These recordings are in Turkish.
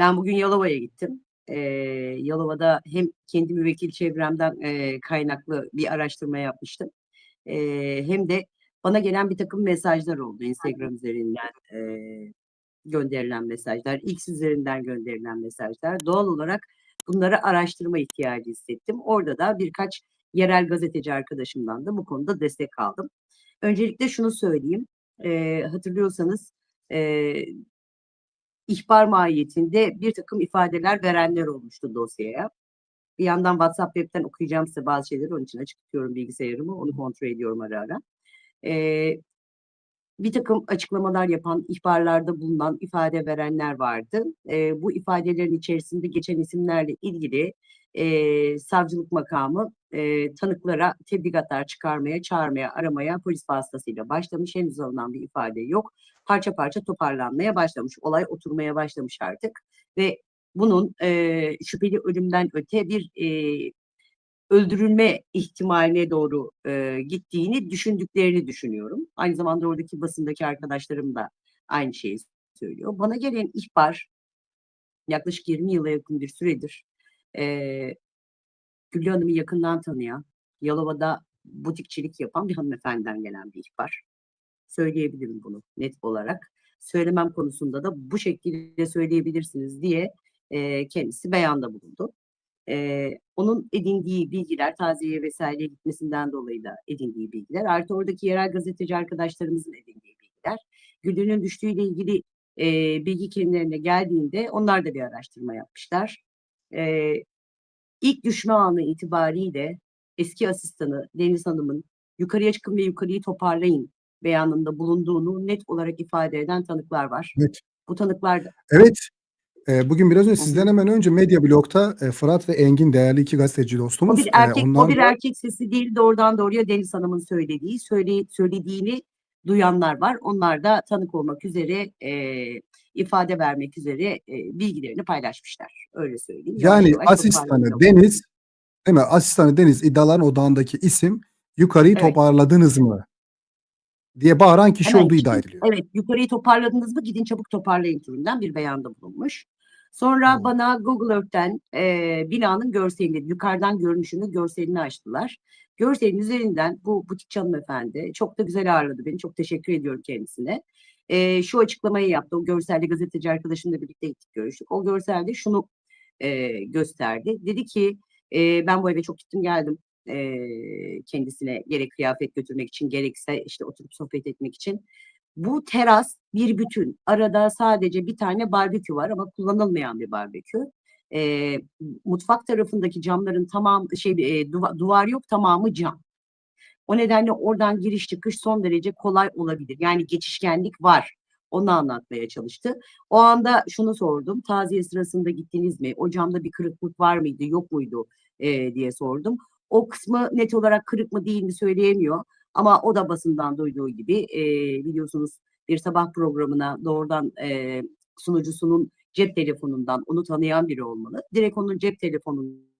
Ben bugün Yalova'ya gittim. Eee, Yalova'da hem kendi müvekkil çevremden, eee, kaynaklı bir araştırma yapmıştım. Eee, hem de bana gelen birtakım mesajlar oldu Instagram üzerinden, eee, gönderilen mesajlar, X üzerinden gönderilen mesajlar. Doğal olarak bunları araştırma ihtiyacı hissettim. Orada da birkaç yerel gazeteci arkadaşımdan da bu konuda destek aldım. Öncelikle şunu söyleyeyim, eee, hatırlıyorsanız, eee, ihbar mahiyetinde birtakım ifadeler verenler olmuştu dosyaya. Bir yandan WhatsApp web'ten okuyacağım size bazı şeyleri. Onun için açık tutuyorum bilgisayarımı. Onu kontrol ediyorum ara ara. Eee, birtakım açıklamalar yapan, ihbarlarda bulunan, ifade verenler vardı. Eee, bu ifadelerin içerisinde geçen isimlerle ilgili, eee, savcılık makamı, eee, tanıklara tebligatlar çıkarmaya, çağırmaya, aramaya polis vasıtasıyla başlamış. Henüz alınan bir ifade yok. Parça parça toparlanmaya başlamış. Olay oturmaya başlamış artık ve bunun, eee, şüpheli ölümden öte bir, eee, öldürülme ihtimaline doğru, eee, gittiğini düşündüklerini düşünüyorum. Aynı zamanda oradaki basındaki arkadaşlarım da aynı şeyi söylüyor. Bana gelen ihbar yaklaşık 20 yıla yakın bir süredir, eee, Güllü Hanım'ı yakından tanıyan, Yalova'da butikçilik yapan bir hanımefendiden gelen bir ihbar. Söyleyebilirim bunu net olarak. Söylemem konusunda da bu şekilde söyleyebilirsiniz diye, eee, kendisi beyanda bulundu. Eee, onun edindiği bilgiler, taziyeye vs.ye gitmesinden dolayı da edindiği bilgiler, artı oradaki yerel gazeteci arkadaşlarımızın edindiği bilgiler, Güllü'nün düştüğüyle ilgili, eee, bilgi kendilerine geldiğinde onlar da bir araştırma yapmışlar. Eee, ilk düşme anı itibariyle eski asistanı Deniz Hanım'ın "Yukarıya çıkın ve yukarıyı toparlayın." beyanında bulunduğunu net olarak ifade eden tanıklar var. Evet. Bu tanıklar da Evet. Bugün biraz önce sizden hemen önce Medya Blog'ta, eee, Fırat ve Engin değerli 2 gazeteci O dostumuz, bir eee, erkek o onlar bir da erkek sesi değil, doğrudan doğruya Deniz Hanım'ın söylediği, söyle söylediğini duyanlar var. Onlar da tanık olmak üzere, eee, ifade vermek üzere, eee, bilgilerini paylaşmışlar. Öyle söyleyeyim. Yani yavaş asistanı. Deniz, değil mi? Asistanı Deniz iddiaların odağındaki isim, "Yukarıyı Evet. toparladınız mı?" diye bağıran kişi Hemen olduğu iddia ediliyor. Evet, "Yukarıyı toparladınız mı? Gidin çabuk toparlayın." türünden bir beyanda bulunmuş. Sonra Hıı. bana Google Earth'ten, eee, binanın görselini, yukarıdan görünüşünü, görselini açtılar. Görselin üzerinden bu butikçi hanımefendi çok da güzel ağırladı beni. Çok teşekkür ediyorum kendisine. Eee, şu açıklamayı yaptı. O görselde gazeteci arkadaşımla birlikte gittik, görüştük. O görselde şunu, eee, gösterdi. Dedi ki, eee, "Ben bu eve çok gittim geldim." Eee, kendisine gerek kıyafet götürmek için gerekse, işte, oturup sohbet etmek için. Bu teras bir bütün. Arada sadece bir tane barbekü var ama kullanılmayan bir barbekü. Eee, mutfak tarafındaki camların tamamı şey, eee, duva duvar yok, tamamı cam. O nedenle oradan giriş çıkış son derece kolay olabilir. Yani geçişkenlik var. Onu anlatmaya çalıştı. O anda şunu sordum, "Taziye sırasında gittiniz mi? O camda bir kırıklık var mıydı, yok muydu?" eee, diye sordum. O kısmı net olarak kırık mı değil mi söyleyemiyor ama o da basından duyduğu gibi, eee, biliyorsunuz bir sabah programına doğrudan, eee, sunucusunun cep telefonundan onu tanıyan biri olmalı. Direkt onun cep telefonun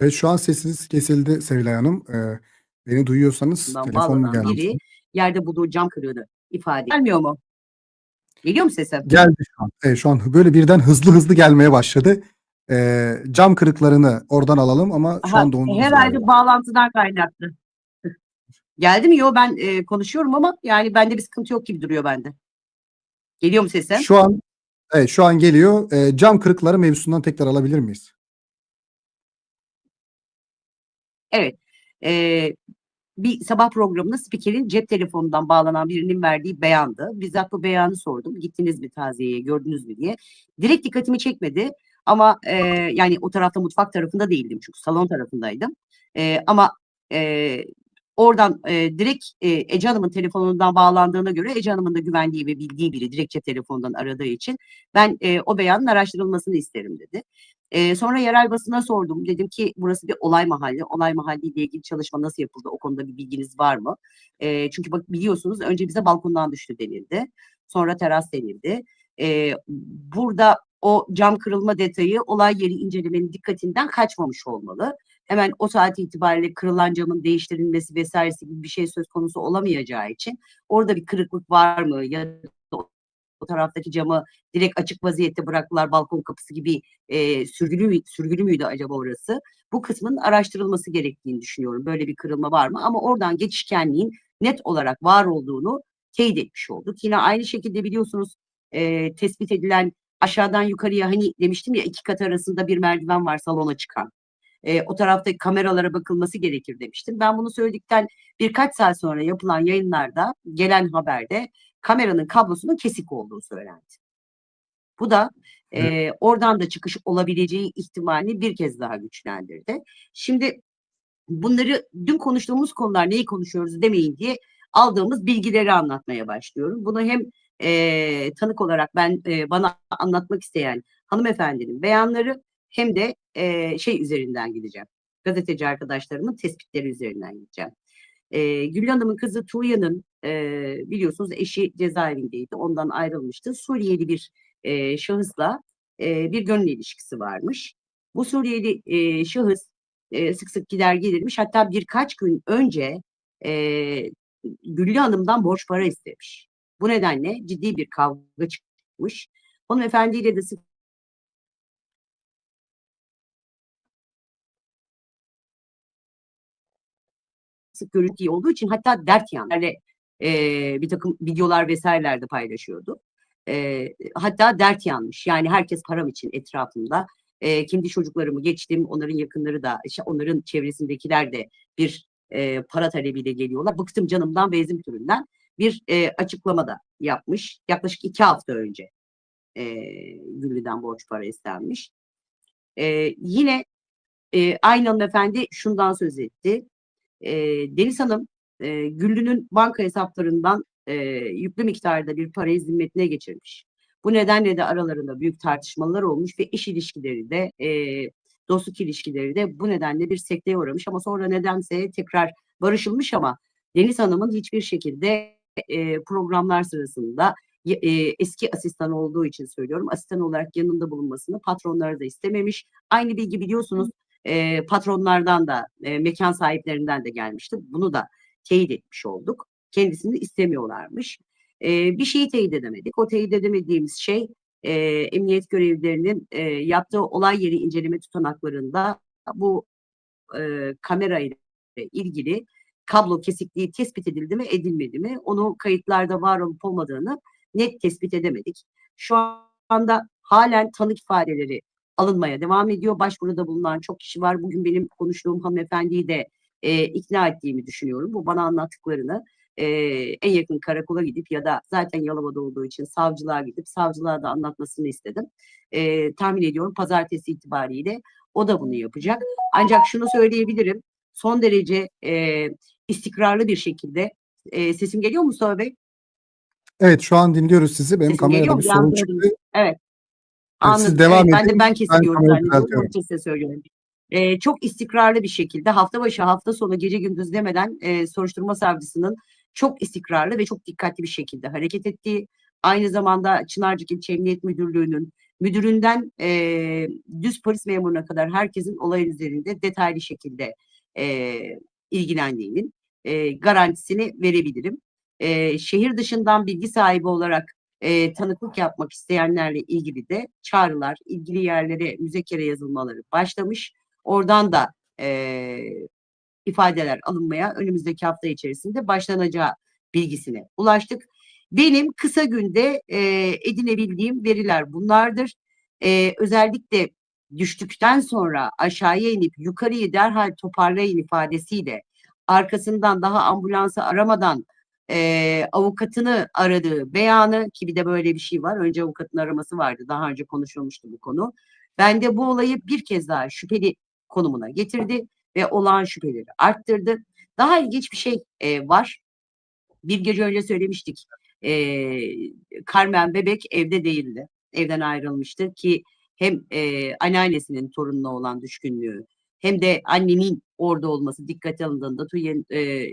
Evet, şu an sesiniz kesildi Sevilay Hanım. Eee, beni duyuyorsanız telefon mu geldi? biri yerde bulduğu cam kırığını ifade Gelmiyor mu? Geliyor mu sesim? Geldi şu an. Evet, şu an böyle birden hızlı hızlı gelmeye başladı. Eee, cam kırıklarını oradan alalım ama şu Ha, an dondunuz herhâlde galiba. bağlantıdan kaynaklı. Geldi mi? Yo, ben, eee, konuşuyorum ama yani bende bir sıkıntı yok gibi duruyor bende. Geliyor mu sesim? Şu an evet, şu an geliyor. Eee, cam kırıkları mevzusundan tekrar alabilir miyiz? Evet. Eee, bir sabah programında spikerin cep telefonundan bağlanan birinin verdiği beyandı. Bizzat bu beyanı sordum. "Gittiniz mi taziyeye, gördünüz mü?" diye. Direkt dikkatimi çekmedi ama, eee, yani o tarafta mutfak tarafında değildim çünkü salon tarafındaydım. Eee, ama, eee, oradan, eee, direkt, eee, Ece Hanım'ın telefonundan bağlandığına göre Ece Hanım'ın da güvendiği ve bildiği biri direkt cep telefonundan aradığı için ben, eee, o beyanın araştırılmasını isterim dedi. Eee, sonra yerel basına sordum. Dedim ki, "Burası bir olay mahalli. Olay mahalliyle ilgili çalışma nasıl yapıldı? O konuda bir bilginiz var mı?" Eee, çünkü bak biliyorsunuz önce bize balkondan düştü denildi. Sonra teras denildi. Eee, burada o cam kırılma detayı olay yeri incelemenin dikkatinden kaçmamış olmalı. Hemen o saat itibariyle kırılan camın değiştirilmesi vs. gibi bir şey söz konusu olamayacağı için orada bir kırıklık var mı ya da o taraftaki camı direkt açık vaziyette bıraktılar balkon kapısı gibi e, sürgülü, mü- sürgülü müydü acaba orası? Bu kısmın araştırılması gerektiğini düşünüyorum. Böyle bir kırılma var mı? Ama oradan geçişkenliğin net olarak var olduğunu teyit etmiş olduk. Yine aynı şekilde biliyorsunuz e, tespit edilen aşağıdan yukarıya hani demiştim ya iki kat arasında bir merdiven var salona çıkan. E, o tarafta kameralara bakılması gerekir demiştim. Ben bunu söyledikten birkaç saat sonra yapılan yayınlarda gelen haberde kameranın kablosunun kesik olduğu söylendi. Bu da e, oradan da çıkış olabileceği ihtimalini bir kez daha güçlendirdi. Şimdi bunları dün konuştuğumuz konular neyi konuşuyoruz demeyin diye aldığımız bilgileri anlatmaya başlıyorum. Bunu hem e, tanık olarak ben e, bana anlatmak isteyen hanımefendinin beyanları hem de e, şey üzerinden gideceğim. Gazeteci arkadaşlarımın tespitleri üzerinden gideceğim. E, Gül Hanım'ın kızı Tuğya'nın e, biliyorsunuz eşi cezaevindeydi. Ondan ayrılmıştı. Suriyeli bir e, şahısla e, bir gönül ilişkisi varmış. Bu Suriyeli e, şahıs e, sık sık gider gelirmiş. Hatta birkaç gün önce e, Güllü Hanım'dan borç para istemiş. Bu nedenle ciddi bir kavga çıkmış. Hanımefendiyle de sık sık görüntü olduğu için hatta dert. Yani, e, bir takım videolar vesaireler de paylaşıyordu. E, hatta dert yanmış. Yani herkes param için etrafımda. E, kendi çocuklarımı geçtim. Onların yakınları da, onların çevresindekiler de bir e, para talebiyle geliyorlar. Bıktım canımdan bezim türünden bir e, açıklama da yapmış. Yaklaşık iki hafta önce e, Güllü'den borç para istenmiş. E, yine e, aynı hanımefendi şundan söz etti. E, Deniz Hanım e, Güllü'nün banka hesaplarından e, yüklü miktarda bir parayı zimmetine geçirmiş. Bu nedenle de aralarında büyük tartışmalar olmuş ve iş ilişkileri de e, dostluk ilişkileri de bu nedenle bir sekteye uğramış ama sonra nedense tekrar barışılmış ama Deniz Hanım'ın hiçbir şekilde e, programlar sırasında e, eski asistan olduğu için söylüyorum asistan olarak yanında bulunmasını patronları da istememiş. Aynı bilgi biliyorsunuz e, patronlardan da e, mekan sahiplerinden de gelmişti. Bunu da teyit etmiş olduk. Kendisini istemiyorlarmış. E, bir şeyi teyit edemedik. O teyit edemediğimiz şey e, emniyet görevlilerinin e, yaptığı olay yeri inceleme tutanaklarında bu e, kamera ile ilgili kablo kesikliği tespit edildi mi edilmedi mi onu kayıtlarda var olup olmadığını net tespit edemedik. Şu anda halen tanık ifadeleri alınmaya devam ediyor. Başvuruda bulunan çok kişi var. Bugün benim konuştuğum hanımefendiyi de e, ikna ettiğimi düşünüyorum. Bu bana anlattıklarını e, en yakın karakola gidip ya da zaten Yalova'da olduğu için savcılığa gidip savcılığa da anlatmasını istedim. E, tahmin ediyorum pazartesi itibariyle o da bunu yapacak. Ancak şunu söyleyebilirim. Son derece e, istikrarlı bir şekilde e, sesim geliyor mu Mustafa Bey? Evet şu an dinliyoruz sizi. Benim Sesim kamerada geliyor bir sorun çıktı. Evet. Evet, siz Anladım. devam Evet, ben edin. de ben zannediyorum. düzeltiyorum. Onun için size söylüyorum. Ee, çok istikrarlı bir şekilde hafta başı hafta sonu gece gündüz demeden e, soruşturma savcısının çok istikrarlı ve çok dikkatli bir şekilde hareket ettiği aynı zamanda Çınarcık İlçe Emniyet Müdürlüğü'nün müdüründen e, düz polis memuruna kadar herkesin olayın üzerinde detaylı şekilde e, ilgilendiğinin e, garantisini verebilirim. E, şehir dışından bilgi sahibi olarak e, tanıklık yapmak isteyenlerle ilgili de çağrılar, ilgili yerlere müzekere yazılmaları başlamış. Oradan da e, ifadeler alınmaya önümüzdeki hafta içerisinde başlanacağı bilgisine ulaştık. Benim kısa günde e, edinebildiğim veriler bunlardır. E, özellikle düştükten sonra aşağıya inip yukarıyı derhal toparlayın ifadesiyle arkasından daha ambulansı aramadan e, avukatını aradığı beyanı ki bir de böyle bir şey var. Önce avukatın araması vardı. Daha önce konuşulmuştu bu konu. Ben de bu olayı bir kez daha şüpheli konumuna getirdi ve olağan şüpheleri arttırdı. Daha ilginç bir şey e, var. Bir gece önce söylemiştik. E, Carmen Bebek evde değildi. Evden ayrılmıştı ki hem e, anneannesinin torununa olan düşkünlüğü hem de annenin orada olması dikkate alındığında Tuyen, e,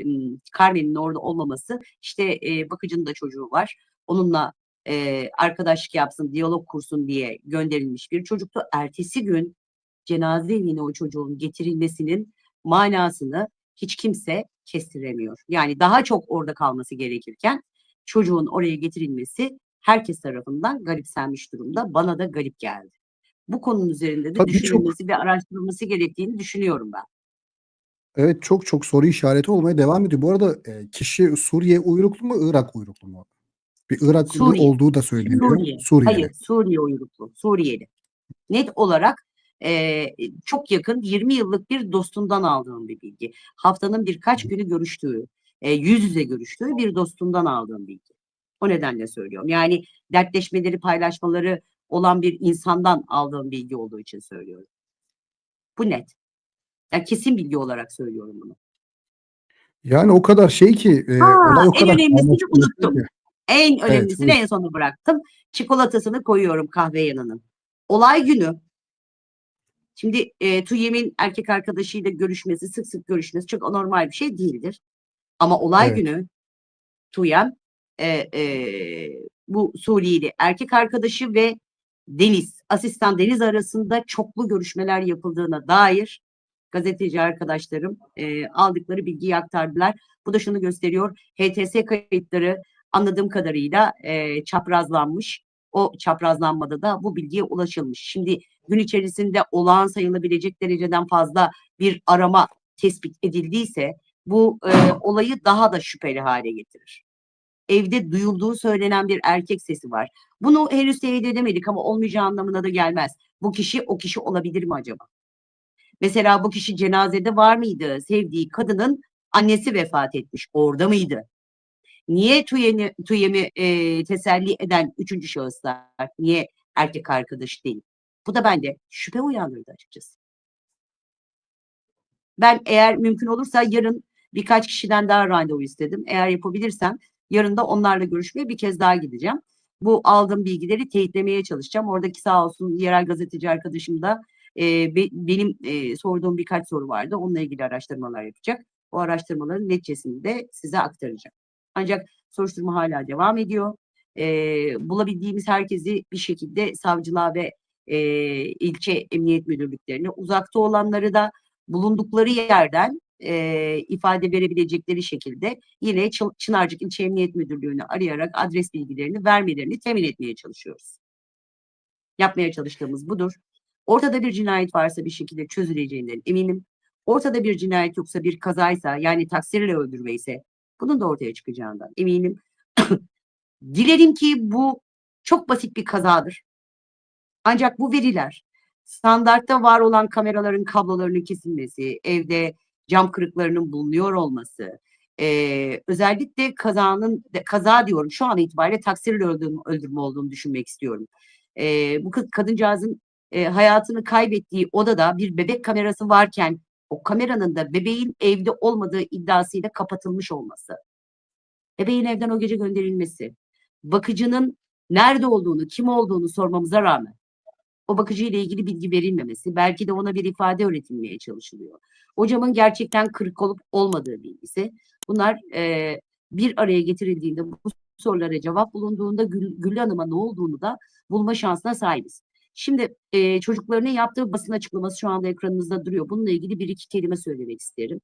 Carmen'in orada olmaması işte e, bakıcının da çocuğu var. Onunla e, arkadaşlık yapsın, diyalog kursun diye gönderilmiş bir çocuktu. Ertesi gün cenaze evine o çocuğun getirilmesinin manasını hiç kimse kestiremiyor. Yani daha çok orada kalması gerekirken çocuğun oraya getirilmesi herkes tarafından garipsenmiş durumda. Bana da garip geldi. Bu konunun üzerinde de Tabii düşünülmesi ve araştırılması gerektiğini düşünüyorum ben. Evet çok çok soru işareti olmaya devam ediyor. Bu arada e, kişi Suriye uyruklu mu, Irak uyruklu mu? Bir Iraklı Suriye. olduğu da söyleniyor. Suriye. Suriyeli. Hayır, Suriye uyruklu. Suriyeli. Net olarak e, çok yakın 20 yıllık bir dostundan aldığım bir bilgi. Haftanın birkaç günü görüştüğü, e, yüz yüze görüştüğü bir dostundan aldığım bilgi. O nedenle söylüyorum. Yani dertleşmeleri, paylaşmaları olan bir insandan aldığım bilgi olduğu için söylüyorum. Bu net. Yani kesin bilgi olarak söylüyorum bunu. Yani o kadar şey ki e, Ha, o en kadar önemlisini karmaşık unuttum. ki. En önemlisini buyur. en sona bıraktım. Çikolatasını koyuyorum kahve yanının. Olay günü. Şimdi e, Tuyem'in erkek arkadaşıyla görüşmesi, sık sık görüşmesi çok anormal bir şey değildir. Ama olay Evet. günü Tuyem e, e, bu Suriyeli erkek arkadaşı ve Deniz, asistan Deniz arasında çoklu görüşmeler yapıldığına dair gazeteci arkadaşlarım e, aldıkları bilgiyi aktardılar. Bu da şunu gösteriyor. HTS kayıtları anladığım kadarıyla e, çaprazlanmış. O çaprazlanmada da bu bilgiye ulaşılmış. Şimdi gün içerisinde olağan sayılabilecek dereceden fazla bir arama tespit edildiyse bu e, olayı daha da şüpheli hale getirir. Evde duyulduğu söylenen bir erkek sesi var. Bunu henüz teyit edemedik ama olmayacağı anlamına da gelmez. Bu kişi o kişi olabilir mi acaba? Mesela bu kişi cenazede var mıydı? Sevdiği kadının annesi vefat etmiş. Orada mıydı? Niye Tuyem'i, Tuyem'i e, teselli eden üçüncü şahıslar? Niye erkek arkadaş değil? Bu da bende şüphe uyandırdı açıkçası. Ben eğer mümkün olursa yarın birkaç kişiden daha randevu istedim. Eğer yapabilirsem yarın da onlarla görüşmeye bir kez daha gideceğim. Bu aldığım bilgileri teyitlemeye çalışacağım. Oradaki sağ olsun yerel gazeteci arkadaşım da e, be- benim e, sorduğum birkaç soru vardı. Onunla ilgili araştırmalar yapacak. O araştırmaların neticesini de size aktaracağım. Ancak soruşturma hala devam ediyor. E, bulabildiğimiz herkesi bir şekilde savcılığa ve e, ilçe emniyet müdürlüklerine, uzakta olanları da bulundukları yerden e, ifade verebilecekleri şekilde yine Çın- Çınarcık İlçe Emniyet Müdürlüğü'nü arayarak adres bilgilerini vermelerini temin etmeye çalışıyoruz. Yapmaya çalıştığımız budur. Ortada bir cinayet varsa bir şekilde çözüleceğinden eminim. Ortada bir cinayet yoksa bir kazaysa yani taksirle öldürme ise bunun da ortaya çıkacağından eminim. Dilerim ki bu çok basit bir kazadır. Ancak bu veriler standartta var olan kameraların kablolarının kesilmesi, evde cam kırıklarının bulunuyor olması, eee, özellikle kazanın kaza diyorum şu an itibariyle taksirle öldürme, öldürme olduğunu düşünmek istiyorum. Eee, bu kadıncağızın eee, hayatını kaybettiği odada bir bebek kamerası varken o kameranın da bebeğin evde olmadığı iddiasıyla kapatılmış olması, bebeğin evden o gece gönderilmesi, bakıcının nerede olduğunu, kim olduğunu sormamıza rağmen o bakıcı ile ilgili bilgi verilmemesi, belki de ona bir ifade öğretilmeye çalışılıyor. Hocamın gerçekten kırık olup olmadığı bilgisi. Bunlar eee, bir araya getirildiğinde bu sorulara cevap bulunduğunda Gül, Güllü Hanım'a ne olduğunu da bulma şansına sahibiz. Şimdi eee, çocuklarının yaptığı basın açıklaması şu anda ekranınızda duruyor. Bununla ilgili bir iki kelime söylemek isterim.